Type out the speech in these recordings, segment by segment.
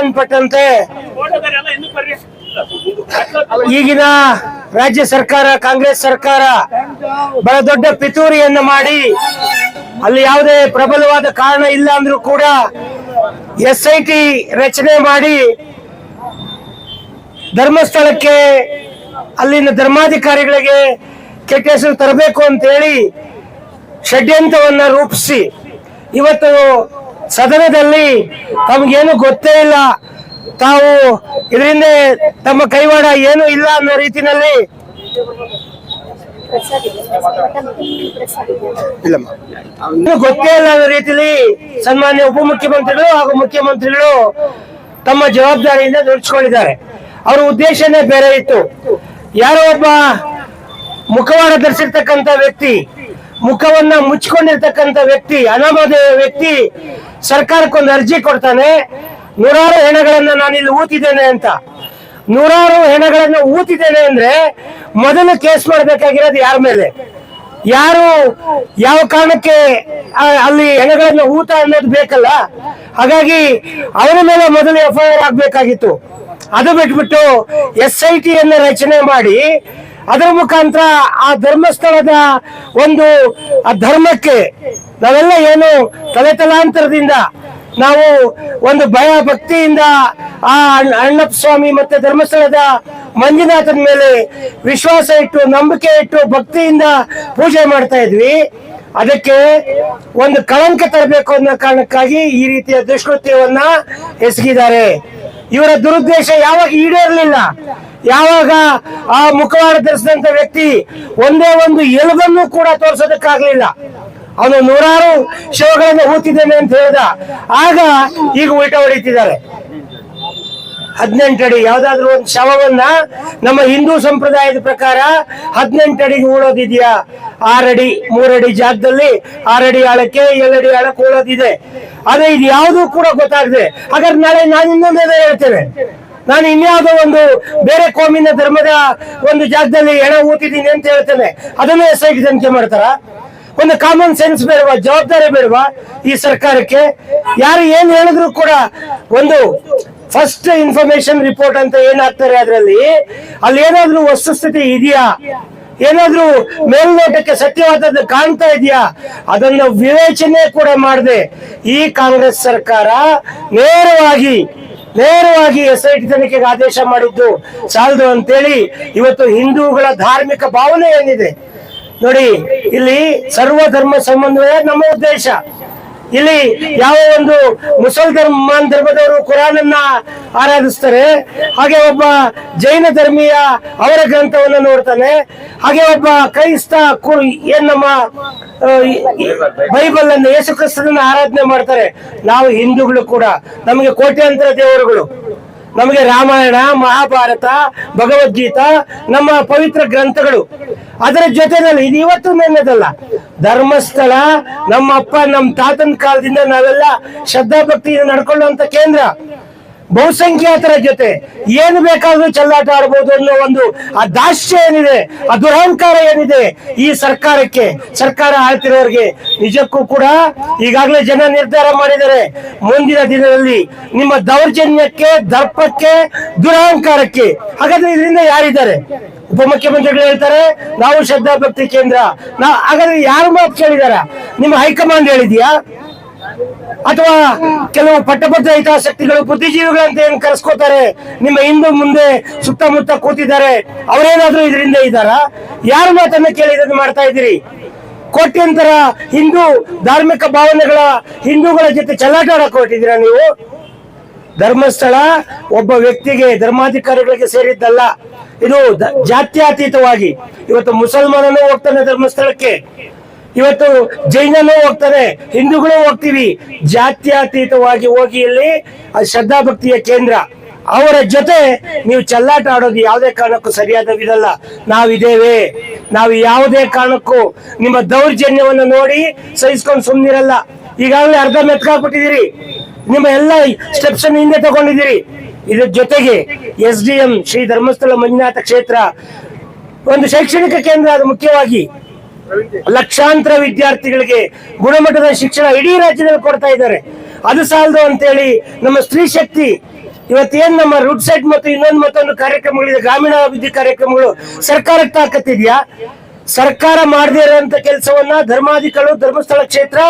ಸಂಬಂಧಪಟ್ಟಂತೆ ಈಗಿನ ರಾಜ್ಯ ಸರ್ಕಾರ, ಕಾಂಗ್ರೆಸ್ ಸರ್ಕಾರ ಬಹಳ ದೊಡ್ಡ ಪಿತೂರಿಯನ್ನ ಮಾಡಿ ಅಲ್ಲಿ ಯಾವುದೇ ಪ್ರಬಲವಾದ ಕಾರಣ ಇಲ್ಲ ಅಂದ್ರೂ ಕೂಡ ಎಸ್ ರಚನೆ ಮಾಡಿ ಧರ್ಮಸ್ಥಳಕ್ಕೆ ಅಲ್ಲಿನ ಧರ್ಮಾಧಿಕಾರಿಗಳಿಗೆ ಕೆಟ್ಟ ಹೆಸರು ತರಬೇಕು ಅಂತೇಳಿ ಷಡ್ಯಂತ್ರವನ್ನ ರೂಪಿಸಿ ಇವತ್ತು ಸದನದಲ್ಲಿ ತಮಗೇನು ಗೊತ್ತೇ ಇಲ್ಲ. ತಾವು ಇದರಿಂದ ತಮ್ಮ ಕೈವಾಡ ಏನು ಇಲ್ಲ ಅನ್ನೋ ರೀತಿನಲ್ಲಿ ಇಲ್ಲಮ್ಮ. ಗೊತ್ತೇ ಇಲ್ಲ ಅನ್ನೋ ರೀತಿಯಲ್ಲಿ ಸನ್ಮಾನ್ಯ ಉಪಮುಖ್ಯಮಂತ್ರಿಗಳು ಹಾಗೂ ಮುಖ್ಯಮಂತ್ರಿಗಳು ತಮ್ಮ ಜವಾಬ್ದಾರಿಯಿಂದ ನುಡ್ಸ್ಕೊಂಡಿದ್ದಾರೆ ಅವರ ಉದ್ದೇಶನೇ ಬೇರೆ ಇತ್ತು. ಯಾರೋ ಒಬ್ಬ ಮುಖವಾಡ ಧರಿಸಿರ್ತಕ್ಕಂಥ ವ್ಯಕ್ತಿ ಮುಖವನ್ನ ಮುಚ್ಕೊಂಡಿರ್ತಕ್ಕಂಥ ವ್ಯಕ್ತಿ ಅನಾಮಧೇಯ ವ್ಯಕ್ತಿ ಸರ್ಕಾರಕ್ಕೊಂದು ಅರ್ಜಿ ಕೊಡ್ತಾನೆ, ನೂರಾರು ಹೆಣಗಳನ್ನ ನಾನು ಇಲ್ಲಿ ಊತಿದ್ದೇನೆ ಅಂತ. ನೂರಾರು ಹೆಣಗಳನ್ನ ಊತಿದ್ದೇನೆ ಅಂದ್ರೆ ಮೊದಲು ಕೇಸ್ ಮಾಡಬೇಕಾಗಿರೋದು ಯಾರ ಮೇಲೆ? ಯಾರು, ಯಾವ ಕಾರಣಕ್ಕೆ ಅಲ್ಲಿ ಹೆಣಗಳನ್ನ ಊತ ಅನ್ನೋದು ಬೇಕಲ್ಲ? ಹಾಗಾಗಿ ಅವರ ಮೇಲೆ ಮೊದಲು ಎಫ್ ಐ ಆರ್ ಆಗ್ಬೇಕಾಗಿತ್ತು. ಅದು ಬಿಟ್ಬಿಟ್ಟು ಎಸ್ ಐ ಟಿ ಅನ್ನ ರಚನೆ ಮಾಡಿ ಅದರ ಮುಖಾಂತರ ಆ ಧರ್ಮಸ್ಥಳದ ಒಂದು, ಆ ಧರ್ಮಕ್ಕೆ ನಾವೆಲ್ಲ ಏನು ತಲೆ ತಲಾಂತರದಿಂದ ನಾವು ಒಂದು ಭಯ ಭಕ್ತಿಯಿಂದ ಆ ಅಣ್ಣ- ಅಣ್ಣಪ್ಪ ಸ್ವಾಮಿ ಮತ್ತೆ ಧರ್ಮಸ್ಥಳದ ಮಂಜುನಾಥನ ಮೇಲೆ ವಿಶ್ವಾಸ ಇಟ್ಟು, ನಂಬಿಕೆ ಇಟ್ಟು ಭಕ್ತಿಯಿಂದ ಪೂಜೆ ಮಾಡ್ತಾ ಇದ್ವಿ. ಅದಕ್ಕೆ ಒಂದು ಕಳಂಕ ತರಬೇಕು ಅನ್ನೋ ಕಾರಣಕ್ಕಾಗಿ ಈ ರೀತಿಯ ದುಷ್ಕೃತ್ಯವನ್ನ ಎಸಗಿದ್ದಾರೆ. ಇವರ ದುರುದ್ದೇಶ ಯಾವಾಗ ಈಡೇರಲಿಲ್ಲ? ಯಾವಾಗ ಆ ಮುಖವಾಡ ಧರಿಸಿದಂತ ವ್ಯಕ್ತಿ ಒಂದೇ ಒಂದು ಎಲುಬನ್ನು ಕೂಡ ತೋರಿಸೋದಕ್ಕಾಗ್ಲಿಲ್ಲ. ಅವನು ನೂರಾರು ಶವಗಳನ್ನು ಹೂತಿದ್ದೇನೆ ಅಂತ ಹೇಳ್ದ. ಆಗ ಈಗ ಉಲ್ಟ ಹೊಡಿತಿದ್ದಾರೆ. ಹದಿನೆಂಟು ಅಡಿ, ಯಾವ್ದಾದ್ರು ಒಂದು ಶವವನ್ನ ನಮ್ಮ ಹಿಂದೂ ಸಂಪ್ರದಾಯದ ಪ್ರಕಾರ ಹದಿನೆಂಟು ಅಡಿಗೆ ಉಳೋದಿದ್ಯಾ? ಆರಡಿ, ಮೂರಡಿ ಜಾಗದಲ್ಲಿ ಆರಡಿ ಆಳಕ್ಕೆ ಏಳಡಿ ಆಳಕ್ಕೆ ಉಳೋದಿದೆ. ಆದ್ರೆ ಇದು ಯಾವುದು ಕೂಡ ಗೊತ್ತಾಗದೆ. ಹಾಗಾದ್ರೆ ನಾಳೆ ನಾನು ಇನ್ನೊಂದೇನೋ ಹೇಳ್ತೇನೆ. ನಾನು ಇನ್ಯಾವುದೋ ಒಂದು ಬೇರೆ ಕೋಮಿನ ಧರ್ಮದ ಒಂದು ಜಾಗದಲ್ಲಿ ಎಣ ಊತಿದ್ದೀನಿ ಅಂತ ಹೇಳ್ತೇನೆ. ಅದನ್ನು ಎಸ್ ಐ ಮಾಡ್ತಾರ? ಒಂದು ಕಾಮನ್ ಸೆನ್ಸ್ ಬೇಡವಾ, ಜವಾಬ್ದಾರಿ ಬೇಡವಾ ಈ ಸರ್ಕಾರಕ್ಕೆ? ಯಾರು ಏನ್ ಹೇಳಿದ್ರು ಕೂಡ ಒಂದು ಫಸ್ಟ್ ಇನ್ಫಾರ್ಮೇಶನ್ ರಿಪೋರ್ಟ್ ಅಂತ ಏನಾಗ್ತಾರೆ ಅದರಲ್ಲಿ? ಅಲ್ಲಿ ಏನಾದ್ರೂ ವಸ್ತುಸ್ಥಿತಿ ಇದೆಯಾ? ಏನಾದ್ರೂ ಮೇಲ್ನೋಟಕ್ಕೆ ಸತ್ಯವಾದದ್ದು ಕಾಣ್ತಾ ಇದೆಯಾ? ಅದನ್ನು ವಿವೇಚನೆ ಕೂಡ ಮಾಡದೆ ಈ ಕಾಂಗ್ರೆಸ್ ಸರ್ಕಾರ ನೇರವಾಗಿ ನೇರವಾಗಿ ಎಸ್ ಐ ತನಿಖೆಗೆ ಆದೇಶ ಮಾಡಿದ್ದು ಸಾಲದು ಅಂತೇಳಿ ಇವತ್ತು ಹಿಂದೂಗಳ ಧಾರ್ಮಿಕ ಭಾವನೆ ಏನಿದೆ? ನೋಡಿ, ಇಲ್ಲಿ ಸರ್ವ ಧರ್ಮ ಸಂಬಂಧವೇ ನಮ್ಮ ಉದ್ದೇಶ. ಇಲ್ಲಿ ಯಾವ ಒಂದು ಮುಸಲ್ ಧರ್ಮಾನ್ ಧರ್ಮದವರು ಕುರಾನ್ ಅನ್ನ ಆರಾಧಿಸ್ತಾರೆ, ಹಾಗೆ ಒಬ್ಬ ಜೈನ ಧರ್ಮೀಯ ಅವರ ಗ್ರಂಥವನ್ನು ನೋಡ್ತಾನೆ, ಹಾಗೆ ಒಬ್ಬ ಕ್ರೈಸ್ತ ಕು- ಏನ್ ನಮ್ಮ ಬೈಬಲ್ ಅನ್ನು ಯೇಸು ಕ್ರಿಸ್ತನ ಆರಾಧನೆ ಮಾಡ್ತಾರೆ. ನಾವು ಹಿಂದೂಗಳು ಕೂಡ, ನಮಗೆ ಕೋಟ್ಯಾಂತರ ದೇವರುಗಳು, ನಮಗೆ ರಾಮಾಯಣ, ಮಹಾಭಾರತ, ಭಗವದ್ಗೀತಾ, ನಮ್ಮ ಪವಿತ್ರ ಗ್ರಂಥಗಳು. ಅದರ ಜೊತೆನಲ್ಲಿ ಇದು ಇವತ್ತು ನೆನ್ನದಲ್ಲ ಧರ್ಮಸ್ಥಳ ನಮ್ಮ ಅಪ್ಪ ನಮ್ಮ ತಾತನ ಕಾಲದಿಂದ ನಾವೆಲ್ಲ ಶ್ರದ್ಧಾ ಭಕ್ತಿಯಿಂದ ನಡ್ಕೊಳ್ಳುವಂತ ಕೇಂದ್ರ. ಬಹುಸಂಖ್ಯಾತರ ಜೊತೆ ಏನು ಬೇಕಾದ್ರೂ ಚೆಲ್ಲಾಟ ಆಡ್ಬೋದು ಅನ್ನೋ ಒಂದು ಆ ದಾಶ್ಯ ಏನಿದೆ, ಆ ದುರಹಂಕಾರ ಏನಿದೆ ಈ ಸರ್ಕಾರಕ್ಕೆ, ಸರ್ಕಾರ ಆಳ್ತಿರೋರಿಗೆ ನಿಜಕ್ಕೂ ಕೂಡ ಈಗಾಗಲೇ ಜನ ನಿರ್ಧಾರ ಮಾಡಿದ್ದಾರೆ. ಮುಂದಿನ ದಿನದಲ್ಲಿ ನಿಮ್ಮ ದೌರ್ಜನ್ಯಕ್ಕೆ, ದರ್ಪಕ್ಕೆ, ದುರಹಂಕಾರಕ್ಕೆ. ಹಾಗಾದ್ರೆ ಇದರಿಂದ ಯಾರಿದ್ದಾರೆ? ಉಪಮುಖ್ಯಮಂತ್ರಿಗಳು ಹೇಳ್ತಾರೆ, ನಾವು ಶ್ರದ್ಧಾ ಭಕ್ತಿ ಕೇಂದ್ರ. ನಾವು ಹಾಗಾದ್ರೆ ಯಾರು ಮಾತು ಕೇಳಿದಾರ? ನಿಮ್ಮ ಹೈಕಮಾಂಡ್ ಹೇಳಿದ್ಯಾ? ಅಥವಾ ಕೆಲವು ಪಟ್ಟಭದ್ರ ಹಿತಾಸಕ್ತಿಗಳು ಬುದ್ಧಿಜೀವಿಗಳು ಅಂತ ಏನ್ ಕರೆಸ್ಕೋತಾರೆ? ನಿಮ್ಮ ಹಿಂದು ಮುಂದೆ ಸುತ್ತಮುತ್ತ ಕೂತಿದ್ದಾರೆ, ಅವರೇನಾದ್ರೂ ಇದರಿಂದ ಇದ್ದಾರಾ? ಯಾರು ಮಾತನ್ನ ಕೇಳಿ ಇದನ್ನ ಮಾಡ್ತಾ ಇದ್ದೀರಿ? ಕೋಟ್ಯಂತರ ಹಿಂದೂ ಧಾರ್ಮಿಕ ಭಾವನೆಗಳ ಹಿಂದೂಗಳ ಜೊತೆ ಚಲ್ಲಾಟ ಹೊರಟಿದ್ದೀರಾ ನೀವು? ಧರ್ಮಸ್ಥಳ ಒಬ್ಬ ವ್ಯಕ್ತಿಗೆ ಧರ್ಮಾಧಿಕಾರಿಗಳಿಗೆ ಸೇರಿದ್ದಲ್ಲ. ಇದು ಜಾತ್ಯತೀತವಾಗಿ. ಇವತ್ತು ಮುಸಲ್ಮಾನನೂ ಹೋಗ್ತಾನೆ ಧರ್ಮಸ್ಥಳಕ್ಕೆ. ಇವತ್ತು ಜೈನನೂ ಹೋಗ್ತಾನೆ ಹಿಂದೂಗಳು ಹೋಗ್ತೀವಿ. ಜಾತ್ಯತೀತವಾಗಿ ಹೋಗಿ ಇಲ್ಲಿ ಶ್ರದ್ಧಾ ಭಕ್ತಿಯ ಕೇಂದ್ರ. ಅವರ ಜೊತೆ ನೀವು ಚೆಲ್ಲಾಟ ಆಡೋದು ಯಾವುದೇ ಕಾರಣಕ್ಕೂ ಸರಿಯಾದ ವಿಧಲ್ಲ. ನಾವಿದ್ದೇವೆ. ನಾವು ಯಾವುದೇ ಕಾರಣಕ್ಕೂ ನಿಮ್ಮ ದೌರ್ಜನ್ಯವನ್ನು ನೋಡಿ ಸಹಿಸ್ಕೊಂಡು ಸುಮ್ಮನಿರಲ್ಲ ಈಗಾಗಲೇ ಅರ್ಧ ಮೆತ್ಕಾಕ್ಬಿಟ್ಟಿದ್ದೀರಿ. ನಿಮ್ಮ ಎಲ್ಲ ಸ್ಟೆಪ್ಸ್ ಹಿಂದೆ ತಗೊಂಡಿದ್ದೀರಿ. ಇದ್ರ ಜೊತೆಗೆ S D M Shri Dharmasthala Manjunatha ಕ್ಷೇತ್ರ ಒಂದು ಶೈಕ್ಷಣಿಕ ಕೇಂದ್ರ ಅದು ಮುಖ್ಯವಾಗಿ ಲಕ್ಷಾಂತರ ವಿದ್ಯಾರ್ಥಿಗಳಿಗೆ ಗುಣಮಟ್ಟದ ಶಿಕ್ಷಣ ಇಡೀ ರಾಜ್ಯದಲ್ಲಿ ಕೊಡ್ತಾ ಇದ್ದಾರೆ. ಅದು ಸಾಲದು ಅಂತೇಳಿ ನಮ್ಮ ಸ್ತ್ರೀ ಶಕ್ತಿ, ಇವತ್ತೇನ್ ನಮ್ಮ ರೂಟ್ ಸೈಡ್ ಮತ್ತು ಇನ್ನೊಂದು ಮತ್ತೊಂದು ಕಾರ್ಯಕ್ರಮಗಳಿದೆ, ಗ್ರಾಮೀಣಾಭಿವೃದ್ಧಿ ಕಾರ್ಯಕ್ರಮಗಳು ಸರ್ಕಾರಕ್ಕೆ ತಾಕತ್ತಿದ್ಯಾ? ಸರ್ಕಾರ ಮಾಡದೇ ಇರುವಂತ ಕೆಲಸವನ್ನ ಧರ್ಮಾಧಿಕಾರಿಗಳು, ಧರ್ಮಸ್ಥಳ ಕ್ಷೇತ್ರ,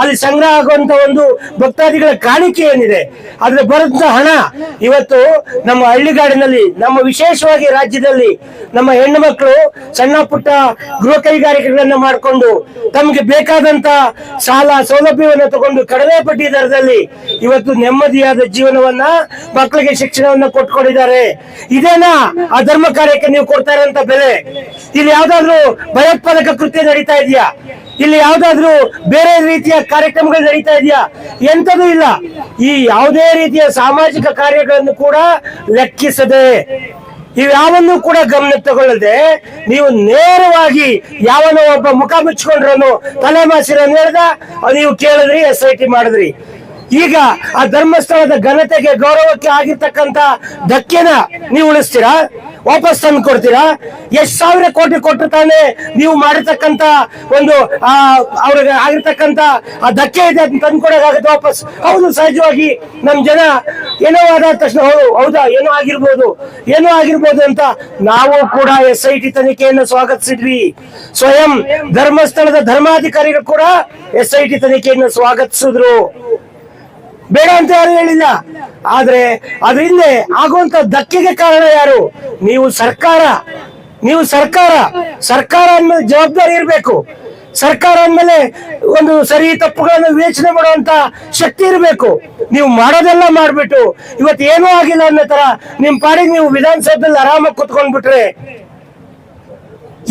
ಅಲ್ಲಿ ಸಂಗ್ರಹ ಆಗುವಂತ ಒಂದು ಭಕ್ತಾದಿಗಳ ಕಾಣಿಕೆ ಏನಿದೆ, ಅದ್ರ ಬರುವಂತ ಹಣ ಇವತ್ತು ನಮ್ಮ ಹಳ್ಳಿಗಾಡಿನಲ್ಲಿ, ನಮ್ಮ ವಿಶೇಷವಾಗಿ ರಾಜ್ಯದಲ್ಲಿ ನಮ್ಮ ಹೆಣ್ಣು ಮಕ್ಕಳು, ಸಣ್ಣ ಪುಟ್ಟ ಗೃಹ ಕೈಗಾರಿಕೆಗಳನ್ನ ಮಾಡಿಕೊಂಡು ತಮಗೆ ಬೇಕಾದಂತ ಸಾಲ, ಸೌಲಭ್ಯವನ್ನು ತಗೊಂಡು ಕಡಿಮೆ ಬಡ್ಡಿ ದರದಲ್ಲಿ ಇವತ್ತು ನೆಮ್ಮದಿಯಾದ ಜೀವನವನ್ನ ಮಕ್ಕಳಿಗೆ ಶಿಕ್ಷಣವನ್ನ ಕೊಟ್ಕೊಂಡಿದ್ದಾರೆ. ಇದೇನಾ ಆ ಧರ್ಮ ಕಾರ್ಯಕ್ಕೆ ನೀವು ಕೊಡ್ತಾ ಇರೋಂತ ಬೆಲೆ? ಇಲ್ಲಿ ಯಾವ್ದಾದ್ರು ಭಯೋತ್ಪಾದಕ ಕೃತ್ಯ ನಡೀತಾ ಇದೆಯಾ? ಇಲ್ಲಿ ಯಾವ್ದಾದ್ರು ಬೇರೆ ರೀತಿಯ ಕಾರ್ಯಕ್ರಮಗಳು ನಡೀತಾ ಇದೆಯಾ? ಎಂತದೂ ಇಲ್ಲ. ಈ ಯಾವುದೇ ರೀತಿಯ ಸಾಮಾಜಿಕ ಕಾರ್ಯಗಳನ್ನು ಕೂಡ ಲೆಕ್ಕಿಸದೆ, ಇವ್ಯಾವನ್ನೂ ಕೂಡ ಗಮನ ತಗೊಳ್ಳದೆ, ನೀವು ನೇರವಾಗಿ ಯಾವನೋ ಒಬ್ಬ ಮುಖ ಮುಚ್ಕೊಂಡ್ರನು ತಲೆ ಹೇಳ್ದ, ನೀವು ಕೇಳಿದ್ರಿ ಎಸ್ ಐ ಟಿ ಮಾಡಿದ್ರಿ. ಈಗ ಆ ಧರ್ಮಸ್ಥಳದ ಘನತೆಗೆ ಗೌರವಕ್ಕೆ ಆಗಿರ್ತಕ್ಕಂತ ಧಕ್ಕೆನ ನೀವು ಉಳಿಸ್ತೀರಾ? ವಾಪಸ್ ತಂದು ಕೊಡ್ತೀರಾ? ಎಷ್ಟ್ ಸಾವಿರ ಕೋಟಿ ಕೊಟ್ಟಿರ್ತಾನೆ ತಾನೇ ನೀವು ಮಾಡಿರ್ತಕ್ಕಂತ ಒಂದು, ಆ, ಅವ್ರಿಗೆ ಆಗಿರ್ತಕ್ಕಂತ ಆ ಧಕ್ಕೆ ಇದೆ ಅದನ್ನ ತಂದು ಕೊಡೋಕ್ಕಾಗತ್ತೆ ವಾಪಸ್. ಹೌದು, ಸಹಜವಾಗಿ ನಮ್ ಜನ ಏನೋ ಆದ ತಕ್ಷಣ, ಹೌದಾ ಏನೋ ಆಗಿರ್ಬೋದು ಏನೋ ಆಗಿರ್ಬೋದು ಅಂತ ನಾವು ಕೂಡ ಎಸ್ ಐ ಟಿ ತನಿಖೆಯನ್ನು ಸ್ವಾಗತಿಸಿದ್ವಿ. ಸ್ವಯಂ ಧರ್ಮಸ್ಥಳದ ಧರ್ಮಾಧಿಕಾರಿಗಳು ಕೂಡ ಎಸ್ ಐ ಟಿ ತನಿಖೆಯನ್ನು ಸ್ವಾಗತಿಸಿದ್ರು. ಬೇಡ ಅಂತ ಯಾರು ಹೇಳಿಲ್ಲ. ಆದ್ರೆ ಅದ್ರ ಹಿಂದೆ ಆಗುವಂತ ಧಕ್ಕೆಗೆ ಕಾರಣ ಯಾರು? ನೀವು ಸರ್ಕಾರ. ನೀವು ಸರ್ಕಾರ. ಸರ್ಕಾರ ಅಂದ್ಮೇಲೆ ಜವಾಬ್ದಾರಿ ಇರಬೇಕು. ಸರ್ಕಾರ ಅಂದ್ಮೇಲೆ ಒಂದು ಸರಿ ತಪ್ಪುಗಳನ್ನು ವಿವೇಚನೆ ಮಾಡುವಂತ ಶಕ್ತಿ ಇರಬೇಕು. ನೀವು ಮಾಡೋದೆಲ್ಲ ಮಾಡ್ಬಿಟ್ಟು ಇವತ್ತು ಏನೂ ಆಗಿಲ್ಲ ಅನ್ನೋ ತರ ನಿಮ್ ಪಾಡಿಗೆ ನೀವು ವಿಧಾನಸೌಧದಲ್ಲಿ ಆರಾಮಾಗಿ ಕುತ್ಕೊಂಡ್ಬಿಟ್ರೆ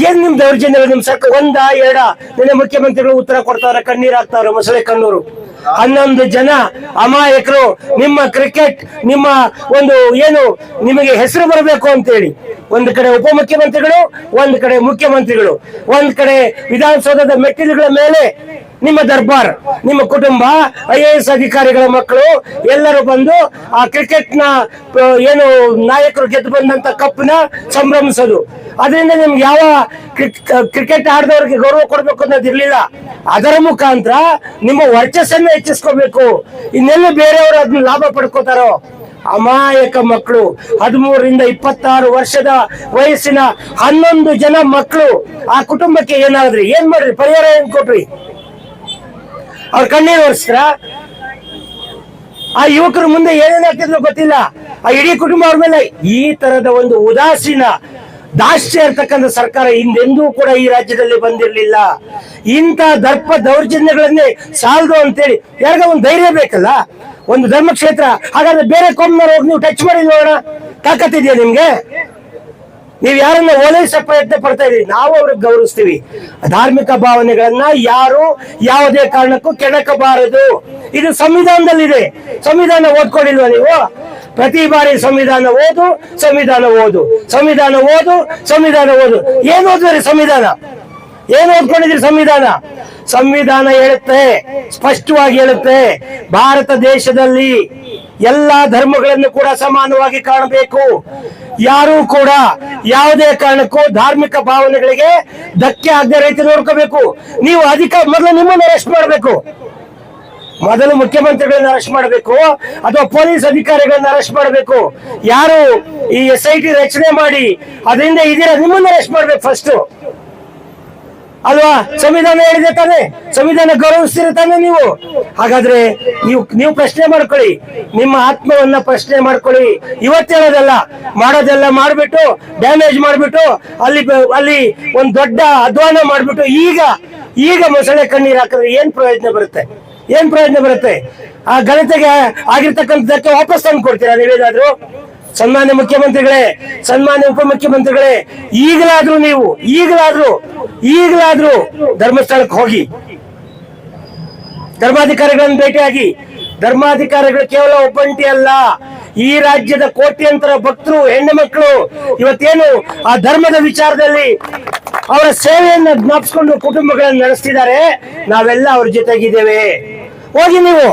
ಏನ್ ನಿಮ್ ದೌರ್ಜನ್ಯ? ನಿಮ್ ಸರ್ಕಾರ ಒಂದ ಎರಡ? ನಿನ್ನೆ ಮುಖ್ಯಮಂತ್ರಿಗಳು ಉತ್ತರ ಕೊಡ್ತಾರ ಕಣ್ಣೀರ್ ಹಾಕ್ತಾರ ಮೊಸಳೆ ಕಣ್ಣೂರು. ಹನ್ನೊಂದು ಜನ ಅಮಾಯಕರು ನಿಮ್ಮ ಕ್ರಿಕೆಟ್ ನಿಮ್ಮ ಒಂದು ಏನು ನಿಮಗೆ ಹೆಸರು ಬರಬೇಕು ಅಂತೇಳಿ. ಒಂದು ಕಡೆ ಉಪಮುಖ್ಯಮಂತ್ರಿಗಳು, ಒಂದು ಕಡೆ ಮುಖ್ಯಮಂತ್ರಿಗಳು. ಒಂದ್ ಕಡೆ ವಿಧಾನಸೌಧದ ಮೆಟ್ಟಿಲುಗಳ ಮೇಲೆ ನಿಮ್ಮ ದರ್ಬಾರ್, ನಿಮ್ಮ ಕುಟುಂಬ, ಐ ಎ ಎಸ್ ಅಧಿಕಾರಿಗಳ ಮಕ್ಕಳು, ಎಲ್ಲರೂ ಬಂದು ಆ ಕ್ರಿಕೆಟ್ನ ಏನು ನಾಯಕರು ಗೆದ್ದು ಬಂದಂತ ಕಪ್ನ ಸಂಭ್ರಮಿಸೋದು. ಅದರಿಂದ ನಿಮ್ಗೆ ಯಾವ ಕ್ರಿಕೆಟ್ ಆಡದವ್ರಿಗೆ ಗೌರವ ಕೊಡಬೇಕು ಅನ್ನೋದು ಇರ್ಲಿಲ್ಲ. ಅದರ ಮುಖಾಂತರ ನಿಮ್ಮ ವರ್ಚಸ್ಸನ್ನು ಹೆಚ್ಚಿಸ್ಕೋಬೇಕು. ಇನ್ನೆಲ್ಲ ಬೇರೆಯವರು ಅದನ್ನ ಲಾಭ ಪಡ್ಕೋತಾರೋ ಅಮಾಯಕ ಮಕ್ಕಳು, ಹದಿಮೂರರಿಂದ ಇಪ್ಪತ್ತಾರು ವರ್ಷದ ವಯಸ್ಸಿನ ಹನ್ನೊಂದು ಜನ ಮಕ್ಕಳು ಆ ಕುಟುಂಬಕ್ಕೆ ಏನಾದ್ರಿ? ಏನ್ ಮಾಡ್ರಿ? ಪರಿಹಾರ ಏನ್ ಕೊಟ್ರಿ? ಅವ್ರ ಕಣ್ಣೀರು ಒರೆಸ್ರ ಆ ಯುವಕರ ಮುಂದೆ ಏನೇನಾಗ್ತಿದ್ರು ಗೊತ್ತಿಲ್ಲ. ಆ ಇಡೀ ಕುಟುಂಬ ಅವ್ರ ಮೇಲೆ ಈ ತರದ ಒಂದು ಉದಾಸೀನ, ದಾಸ್ಯ ಇರ್ತಕ್ಕಂಥ ಸರ್ಕಾರ ಹಿಂದೆಂದೂ ಕೂಡ ಈ ರಾಜ್ಯದಲ್ಲಿ ಬಂದಿರಲಿಲ್ಲ. ಇಂಥ ದರ್ಪ ದೌರ್ಜನ್ಯಗಳನ್ನೇ ಸಾಲದು ಅಂತೇಳಿ ಯಾರಿಗ ಒಂದು ಧೈರ್ಯ ಬೇಕಲ್ಲ? ಒಂದು ಧರ್ಮಕ್ಷೇತ್ರ, ಹಾಗಾದ್ರೆ ಬೇರೆ ಕೋಮ್ನವ್ರು ಹೋಗಿ ನೀವು ಟಚ್ ಮಾಡಿ ನೋಡೋಣ. ತಾಕತ್ತಿದೆಯಾ ನಿಮ್ಗೆ? ನೀವು ಯಾರನ್ನ ಓಲೈಸೋ ಪ್ರಯತ್ನ ಪಡ್ತಾ ಇದ್ದೀರಿ, ನಾವು ಅವ್ರಿಗೆ ಗೌರವಿಸ್ತೀವಿ. ಧಾರ್ಮಿಕ ಭಾವನೆಗಳನ್ನ ಯಾರು ಯಾವುದೇ ಕಾರಣಕ್ಕೂ ಕೆಣಕಬಾರದು. ಇದು ಸಂವಿಧಾನದಲ್ಲಿದೆ. ಸಂವಿಧಾನ ಓದ್ಕೊಂಡಿಲ್ವಾ ನೀವು? ಪ್ರತಿ ಬಾರಿ ಸಂವಿಧಾನ ಓದು ಸಂವಿಧಾನ ಓದು. ಸಂವಿಧಾನ ಓದು ಸಂವಿಧಾನ ಓದು. ಏನ್ ಓದಿದ್ರಿ ಸಂವಿಧಾನ? ಏನ್ ಓದ್ಕೊಂಡಿದ್ರಿ ಸಂವಿಧಾನ? ಸಂವಿಧಾನ ಹೇಳುತ್ತೆ, ಸ್ಪಷ್ಟವಾಗಿ ಹೇಳುತ್ತೆ, ಭಾರತ ದೇಶದಲ್ಲಿ ಎಲ್ಲಾ ಧರ್ಮಗಳನ್ನು ಕೂಡ ಸಮಾನವಾಗಿ ಕಾಣಬೇಕು. ಯಾರು ಕೂಡ ಯಾವುದೇ ಕಾರಣಕ್ಕೂ ಧಾರ್ಮಿಕ ಭಾವನೆಗಳಿಗೆ ಧಕ್ಕೆ ಆಗದೆ ರೈತ ನೋಡ್ಕೋಬೇಕು. ನೀವು ಅಧಿಕಾರ ಮೊದಲು ನಿಮ್ಮನ್ನು ಅರೆಸ್ಟ್ ಮಾಡಬೇಕು. ಮೊದಲು ಮುಖ್ಯಮಂತ್ರಿಗಳನ್ನ ಅರೆಸ್ಟ್ ಮಾಡಬೇಕು, ಅಥವಾ ಪೊಲೀಸ್ ಅಧಿಕಾರಿಗಳನ್ನ ಅರೆಸ್ಟ್ ಮಾಡಬೇಕು. ಯಾರು ಈ ಎಸ್ ಐ ಟಿ ರಚನೆ ಮಾಡಿ, ಅದರಿಂದ ಇದೀರ, ನಿಮ್ಮನ್ನ ಅರೆಸ್ಟ್ ಮಾಡ್ಬೇಕು ಫಸ್ಟ್ ಅಲ್ವಾ? ಸಂವಿಧಾನ ಹೇಳಿದೆ ತಾನೆ? ಸಂವಿಧಾನ ಗೌರವಿಸ್ತೀರ ತಾನೆ ನೀವು? ಹಾಗಾದ್ರೆ ನೀವು ನೀವು ಪ್ರಶ್ನೆ ಮಾಡ್ಕೊಳ್ಳಿ. ನಿಮ್ಮ ಆತ್ಮವನ್ನ ಪ್ರಶ್ನೆ ಮಾಡ್ಕೊಳ್ಳಿ. ಇವತ್ತು ಹೇಳೋದಲ್ಲ, ಮಾಡೋದೆಲ್ಲ ಮಾಡ್ಬಿಟ್ಟು ಡ್ಯಾಮೇಜ್ ಮಾಡ್ಬಿಟ್ಟು, ಅಲ್ಲಿ ಅಲ್ಲಿ ಒಂದ್ ದೊಡ್ಡ ಅಧ್ವಾನ ಮಾಡ್ಬಿಟ್ಟು ಈಗ ಈಗ ಮೊಸಳೆ ಕಣ್ಣೀರ್ ಹಾಕಿದ್ರೆ ಏನ್ ಪ್ರಯೋಜನ ಬರುತ್ತೆ? ಏನ್ ಪ್ರಯೋಜನ ಬರುತ್ತೆ? ಆ ಗಣತೆಗೆ ಆಗಿರ್ತಕ್ಕಂಥದ್ದಕ್ಕೆ ವಾಪಸ್ ತಂದು ಕೊಡ್ತೀರಾ ನೀವೇನಾದ್ರೂ? ಸನ್ಮಾನ್ಯ ಮುಖ್ಯಮಂತ್ರಿಗಳೇ, ಸನ್ಮಾನ್ಯ ಉಪಮುಖ್ಯಮಂತ್ರಿಗಳೇ, ಈಗಲಾದ್ರೂ ನೀವು, ಈಗಲಾದ್ರೂ ಈಗಲಾದ್ರೂ ಧರ್ಮಸ್ಥಳಕ್ಕೆ ಹೋಗಿ. ಧರ್ಮಾಧಿಕಾರಿಗಳನ್ನು ಭೇಟಿಯಾಗಿ. ಧರ್ಮಾಧಿಕಾರಿಗಳು ಕೇವಲ ಒಬ್ಬಂಟಿ ಅಲ್ಲ, ಈ ರಾಜ್ಯದ ಕೋಟ್ಯಂತರ ಭಕ್ತರು, ಹೆಣ್ಣು ಮಕ್ಕಳು, ಇವತ್ತೇನು ಆ ಧರ್ಮದ ವಿಚಾರದಲ್ಲಿ ಅವರ ಸೇವೆಯನ್ನ ಜ್ಞಾಪಿಸಿಕೊಂಡು ಕುಟುಂಬಗಳನ್ನು ನಡೆಸ್ತಿದ್ದಾರೆ. ನಾವೆಲ್ಲ ಅವ್ರ ಜೊತೆಗಿದ್ದೇವೆ. ಹೋಗಿ ನೀವು.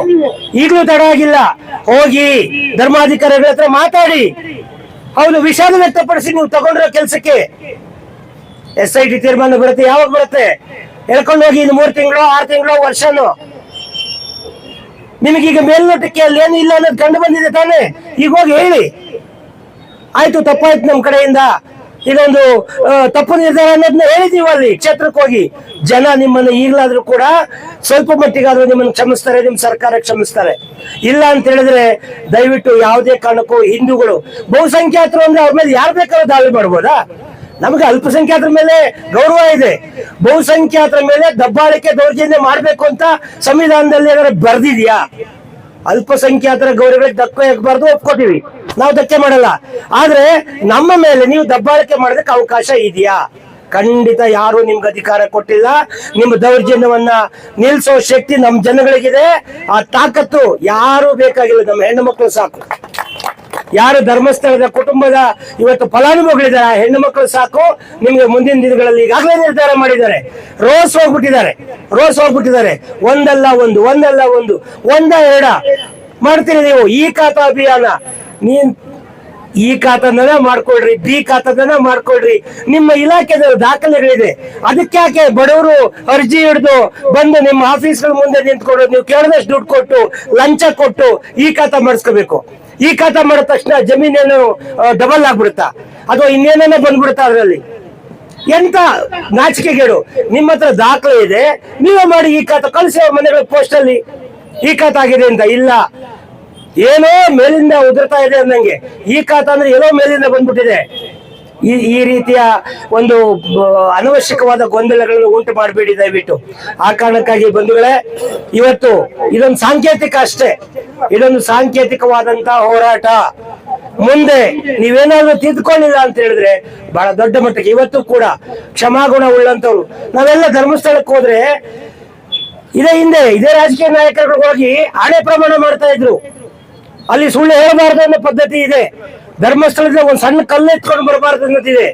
ಈಗಲೂ ತಡ ಆಗಿಲ್ಲ. ಹೋಗಿ ಧರ್ಮಾಧಿಕಾರಿಗಳ ಹತ್ರ ಮಾತಾಡಿ. ಅವನು ವಿಷಾದ ವ್ಯಕ್ತಪಡಿಸಿ ನೀವು ತಗೊಂಡಿರೋ ಕೆಲಸಕ್ಕೆ. ಎಸ್ ಐ ಟಿ ತೀರ್ಮಾನ ಬರುತ್ತೆ. ಯಾವಾಗ ಬರುತ್ತೆ? ಎಳ್ಕೊಂಡು ಹೋಗಿ ಇನ್ನು ಮೂರು ತಿಂಗಳು, ಆರು ತಿಂಗಳು, ವರ್ಷನು. ನಿಮಗೀಗ ಮೇಲ್ನೋಟಕ್ಕೆ ಅಲ್ಲಿ ಏನು ಇಲ್ಲ ಅನ್ನೋದು ಕಂಡು ಬಂದಿದೆ ತಾನೇ? ಈಗ ಹೋಗಿ ಹೇಳಿ. ಆಯ್ತು, ತಪ್ಪಾಯ್ತು ನಮ್ ಕಡೆಯಿಂದ. ಇದೊಂದು ತಪ್ಪು ನಿರ್ಧಾರ ಅನ್ನೋದನ್ನ ಹೇಳಿದೀವಿ ಅಲ್ಲಿ ಕ್ಷೇತ್ರಕ್ಕೆ ಹೋಗಿ. ಜನ ನಿಮ್ಮನ್ನು ಈಗಲಾದ್ರೂ ಕೂಡ ಸ್ವಲ್ಪ ಮಟ್ಟಿಗಾದ್ರೂ ನಿಮ್ಮನ್ನು ಕ್ಷಮಿಸ್ತಾರೆ, ನಿಮ್ಮ ಸರ್ಕಾರ ಕ್ಷಮಿಸ್ತಾರೆ. ಇಲ್ಲ ಅಂತ ಹೇಳಿದ್ರೆ ದಯವಿಟ್ಟು ಯಾವುದೇ ಕಾರಣಕ್ಕೂ ಹಿಂದೂಗಳು ಬಹುಸಂಖ್ಯಾತರು ಅಂದ್ರೆ ಅವ್ರ ಮೇಲೆ ಯಾರು ಬೇಕಾದ್ರೂ ದಾಳಿ ಮಾಡ್ಬೋದಾ? ನಮಗೆ ಅಲ್ಪಸಂಖ್ಯಾತರ ಮೇಲೆ ಗೌರವ ಇದೆ. ಬಹುಸಂಖ್ಯಾತರ ಮೇಲೆ ದಬ್ಬಾಳಿಕೆ ದೌರ್ಜನ್ಯ ಮಾಡಬೇಕು ಅಂತ ಸಂವಿಧಾನದಲ್ಲಿ ಏನಾದ್ರು ಬರ್ದಿದ್ಯಾ? ಅಲ್ಪಸಂಖ್ಯಾತರ ಗೌರವಕ್ಕೆ ಧಕ್ಕೆ ಹಾಕಬಾರ್ದು ಒಪ್ಕೋತೀವಿ. ನಾವು ಧಕ್ಕೆ ಮಾಡಲ್ಲ. ಆದ್ರೆ ನಮ್ಮ ಮೇಲೆ ನೀವು ದಬ್ಬಾಳಿಕೆ ಮಾಡೋದಕ್ಕೆ ಅವಕಾಶ ಇದೆಯಾ? ಖಂಡಿತ ಯಾರು ನಿಮ್ಗೆ ಅಧಿಕಾರ ಕೊಟ್ಟಿಲ್ಲ. ನಿಮ್ಮ ದೌರ್ಜನ್ಯವನ್ನ ನಿಲ್ಸೋ ಶಕ್ತಿ ನಮ್ಮ ಜನಗಳಿಗಿದೆ. ಆ ತಾಕತ್ತು ಯಾರು ಬೇಕಾಗಿಲ್ಲ. ನಮ್ಮ ಹೆಣ್ಣು ಮಕ್ಕಳು ಸಾಕು. ಯಾರು ಧರ್ಮಸ್ಥಳದ ಕುಟುಂಬದ ಇವತ್ತು ಫಲಾನುಭವಿಗಳಿದ್ದಾರೆ, ಆ ಹೆಣ್ಣು ಮಕ್ಕಳು ಸಾಕು. ನಿಮ್ಗೆ ಮುಂದಿನ ದಿನಗಳಲ್ಲಿ ಈಗಾಗಲೇ ನಿರ್ಧಾರ ಮಾಡಿದ್ದಾರೆ. ರೋಸ್ ಹೋಗ್ಬಿಟ್ಟಿದ್ದಾರೆ. ರೋಸ್ ಹೋಗ್ಬಿಟ್ಟಿದ್ದಾರೆ. ಒಂದಲ್ಲ ಒಂದು ಒಂದಲ್ಲ ಒಂದು, ಒಂದ, ಎರಡ. ಮಾಡ್ತೀರಿ ನೀವು. ಈ ಖಾತಾ ಅಭಿಯಾನ ನೀನ್ ಈ ಖಾತನ ಮಾಡ್ಕೊಳ್ರಿ, ಬಿ ಖಾತನ ಮಾಡ್ಕೊಳ್ರಿ. ನಿಮ್ಮ ಇಲಾಖೆದ ದಾಖಲೆಗಳಿದೆ. ಅದಕ್ಕೆ ಯಾಕೆ ಬಡವರು ಅರ್ಜಿ ಹಿಡಿದು ಬಂದು ನಿಮ್ಮ ಆಫೀಸ್ಗಳ ಮುಂದೆ ನಿಂತ್ಕೊಂಡು ನೀವು ಕೇಳದಷ್ಟು ದುಡ್ಡು ಕೊಟ್ಟು, ಲಂಚ ಕೊಟ್ಟು ಈ ಖಾತಾ ಮಾಡಿಸ್ಕೋಬೇಕು. ಈ ಖಾತಾ ಮಾಡಿದ ತಕ್ಷಣ ಜಮೀನೇನು ಡಬಲ್ ಆಗ್ಬಿಡುತ್ತಾ? ಅಥವಾ ಇನ್ನೇನೇನೋ ಬಂದ್ಬಿಡುತ್ತಾ ಅದರಲ್ಲಿ? ಎಂತ ನಾಚಿಕೆಗೇಡು? ನಿಮ್ಮ ಹತ್ರ ದಾಖಲೆ ಇದೆ. ನೀವೇ ಮಾಡಿ ಈ ಖಾತಾ, ಕಳಿಸಿ ಮನೆಗಳ ಪೋಸ್ಟ್ ಅಲ್ಲಿ. ಈ ಖಾತಾ ಆಗಿದೆ ಅಂತ? ಇಲ್ಲ. ಏನೋ ಮೇಲಿಂದ ಉದುರ್ತಾ ಇದೆ ಅಂದಂಗೆ. ಈ ಕಾತ ಅಂದ್ರೆ ಏನೋ ಮೇಲಿಂದ ಬಂದ್ಬಿಟ್ಟಿದೆ. ಈ ಈ ರೀತಿಯ ಒಂದು ಅನವಶ್ಯಕವಾದ ಗೊಂದಲಗಳನ್ನು ಉಂಟು ಮಾಡಬೇಡಿ ದಯವಿಟ್ಟು. ಆ ಕಾರಣಕ್ಕಾಗಿ ಬಂಧುಗಳೇ, ಇವತ್ತು ಇದೊಂದು ಸಾಂಕೇತಿಕ ಅಷ್ಟೇ. ಇದೊಂದು ಸಾಂಕೇತಿಕವಾದಂತಹ ಹೋರಾಟ. ಮುಂದೆ ನೀವೇನಾದ್ರೂ ತಿದ್ಕೊಂಡಿಲ್ಲ ಅಂತ ಹೇಳಿದ್ರೆ ಬಹಳ ದೊಡ್ಡ ಮಟ್ಟಕ್ಕೆ ಇವತ್ತು ಕೂಡ ಕ್ಷಮಾಗುಣ ಉಳ್ಳಂತವ್ರು ನಾವೆಲ್ಲ ಧರ್ಮಸ್ಥಳಕ್ಕೆ ಹೋದ್ರೆ, ಇದೇ ಹಿಂದೆ, ಇದೇ ರಾಜಕೀಯ ನಾಯಕರುಗಳಿಗೆ ಹಣೆ ಪ್ರಮಾಣ ಮಾಡ್ತಾ ಇದ್ರು. ಅಲ್ಲಿ ಸುಳ್ಳು ಹೇಳಬಾರದು ಅನ್ನೋ ಪದ್ಧತಿ ಇದೆ. ಧರ್ಮಸ್ಥಳದ ಒಂದು ಸಣ್ಣ ಕಲ್ಲು ಎತ್ಕೊಂಡು ಬರಬಾರ್ದು ಅನ್ನೋದಿದೆ.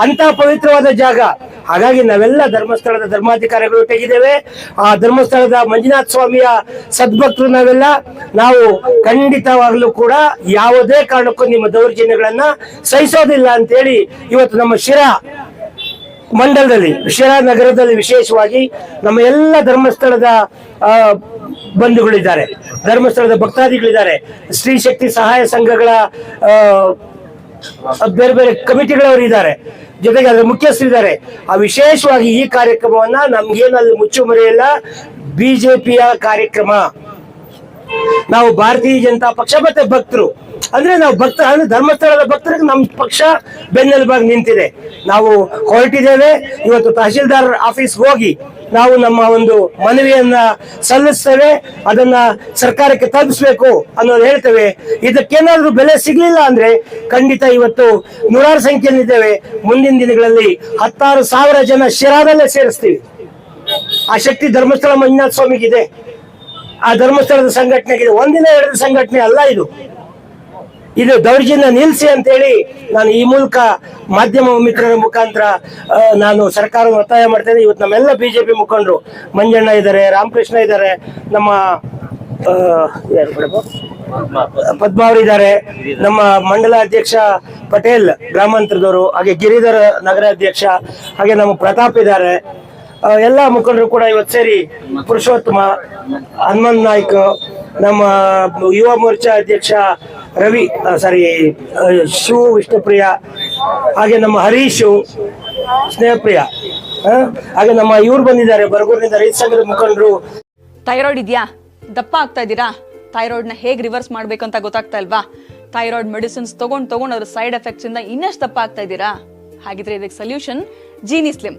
ಅಂತ ಪವಿತ್ರವಾದ ಜಾಗ. ಹಾಗಾಗಿ ನಾವೆಲ್ಲ ಧರ್ಮಸ್ಥಳದ ಧರ್ಮಾಧಿಕಾರಿಗಳು ತೆಗಿದ್ದೇವೆ ಆ ಧರ್ಮಸ್ಥಳದ ಮಂಜುನಾಥ ಸ್ವಾಮಿಯ ಸದ್ಭಕ್ತರು ನಾವೆಲ್ಲ. ನಾವು ಖಂಡಿತವಾಗ್ಲೂ ಕೂಡ ಯಾವುದೇ ಕಾರಣಕ್ಕೂ ನಿಮ್ಮ ದೌರ್ಜನ್ಯಗಳನ್ನ ಸಹಿಸೋದಿಲ್ಲ ಅಂತೇಳಿ ಇವತ್ತು ನಮ್ಮ ಶಿರಾ ಮಂಡಲದಲ್ಲಿ ಶಿರಾ ನಗರದಲ್ಲಿ ವಿಶೇಷವಾಗಿ ನಮ್ಮ ಎಲ್ಲ ಧರ್ಮಸ್ಥಳದ ಆ, ಬಂಧುಗಳಿದ್ದಾರೆ, ಧರ್ಮಸ್ಥಳದ ಭಕ್ತಾದಿಗಳಿದ್ದಾರೆ. ಸ್ತ್ರೀ ಶಕ್ತಿ ಸಹಾಯ ಸಂಘಗಳ ಬೇರೆ ಬೇರೆ ಕಮಿಟಿಗಳವರು ಇದ್ದಾರೆ. ಜೊತೆಗೆ ಅದರ ಮುಖ್ಯಸ್ಥರಿದ್ದಾರೆ ಆ, ವಿಶೇಷವಾಗಿ ಈ ಕಾರ್ಯಕ್ರಮವನ್ನ ನಮ್ಗೇನಲ್ಲಿ ಮುಚ್ಚುಮರೆಯಿಲ್ಲ ಬಿಜೆಪಿಯ ಕಾರ್ಯಕ್ರಮ. ನಾವು ಭಾರತೀಯ ಜನತಾ ಪಕ್ಷ ಮತ್ತೆ ಭಕ್ತರು. ಅಂದ್ರೆ ನಾವು ಭಕ್ತ, ಅಂದ್ರೆ ಧರ್ಮಸ್ಥಳದ ಭಕ್ತರಿಗೆ ನಮ್ಮ ಪಕ್ಷ ಬೆನ್ನೆಲುಬಾಗಿ ನಿಂತಿದೆ. ನಾವು ಹೊರಟಿದ್ದೇವೆ. ಇವತ್ತು ತಹಶೀಲ್ದಾರ್ ಆಫೀಸ್ ಹೋಗಿ ನಾವು ನಮ್ಮ ಒಂದು ಮನವಿಯನ್ನ ಸಲ್ಲಿಸ್ತೇವೆ, ಅದನ್ನ ಸರ್ಕಾರಕ್ಕೆ ತಲುಪಿಸ್ಬೇಕು ಅನ್ನೋದು ಹೇಳ್ತೇವೆ. ಇದಕ್ಕೇನಾದ್ರೂ ಬೆಲೆ ಸಿಗ್ಲಿಲ್ಲ ಅಂದ್ರೆ ಖಂಡಿತ ಇವತ್ತು ನೂರಾರು ಸಂಖ್ಯೆಯಲ್ಲಿದ್ದೇವೆ. ಮುಂದಿನ ದಿನಗಳಲ್ಲಿ ಹತ್ತಾರು ಸಾವಿರ ಜನ ಶಿರಾದಲ್ಲೇ ಸೇರಿಸ್ತೀವಿ. ಆ ಶಕ್ತಿ ಧರ್ಮಸ್ಥಳ ಮಂಜುನಾಥ ಸ್ವಾಮಿಗಿದೆ. ಆ ಧರ್ಮಸ್ಥಳದ ಸಂಘಟನೆಗಿದೆ ಒಂದಿನ ಎರಡು ಸಂಘಟನೆ ಅಲ್ಲ ಇದು. ಇದು ದೌರ್ಜನ್ಯ ನಿಲ್ಲಿಸಿ ಅಂತೇಳಿ ನಾನು ಈ ಮೂಲಕ ಮಾಧ್ಯಮ ಮಿತ್ರರ ಮುಖಾಂತರ ನಾನು ಸರ್ಕಾರವನ್ನು ಒತ್ತಾಯ ಮಾಡ್ತೇನೆ ಇವತ್ತು ನಮ್ಮೆಲ್ಲ ಬಿಜೆಪಿ ಮುಖಂಡರು ಮಂಜಣ್ಣ ಇದ್ದಾರೆ, ರಾಮಕೃಷ್ಣ ಇದ್ದಾರೆ, ನಮ್ಮ ಯಾರು ಮೇಡಮ್? ಪದ್ಮಾವರ್ ಇದ್ದಾರೆ, ನಮ್ಮ ಮಂಡಲ ಅಧ್ಯಕ್ಷ ಪಟೇಲ್ ಗ್ರಾಮಾಂತರದವರು, ಹಾಗೆ ಗಿರಿಧರ ನಗರ ಅಧ್ಯಕ್ಷ, ಹಾಗೆ ನಮ್ಮ ಪ್ರತಾಪ್ ಇದ್ದಾರೆ ಎಲ್ಲ ಮುಖಂಡರು ಕೂಡ ಇವತ್ತು ಸೇರಿ ಪುರುಷೋತ್ತಮ ಹನುಮಂತ್ ನಾಯ್ಕ, ನಮ್ಮ ಯುವ ಮೋರ್ಚಾ ಅಧ್ಯಕ್ಷ ರವಿ ಸಾರಿ ಶಿವ ವಿಷ್ಣುಪ್ರಿಯ, ಹಾಗೆ ನಮ್ಮ ಹರೀಶ್ ಸ್ನೇಹಪ್ರಿಯ ಹಾಗೆ ನಮ್ಮ ಇವ್ರು ಬಂದಿದ್ದಾರೆ, ಬರಗೂರಿನಿಂದ ರೈತ ಸಂಘದ ಮುಖಂಡರು. ಥೈರಾಯ್ಡ್ ಇದೆಯಾ? ದಪ್ಪ ಆಗ್ತಾ ಇದ್ದೀರಾ? ಥೈರಾಯ್ಡ್ನ ಹೇಗೆ ರಿವರ್ಸ್ ಮಾಡ್ಬೇಕಂತ ಗೊತ್ತಾಗ್ತಾ ಇಲ್ವಾ? ಥೈರಾಯ್ಡ್ ಮೆಡಿಸಿನ್ಸ್ ತಗೊಂಡ್ ತಗೊಂಡು ಅದ್ರ ಸೈಡ್ ಎಫೆಕ್ಟ್ಸ್ ಇಂದ ಇನ್ನಷ್ಟು ದಪ್ಪ ಆಗ್ತಾ ಇದ್ದೀರಾ? ಹಾಗಿದ್ರೆ ಇದಕ್ಕೆ solution Genie Slim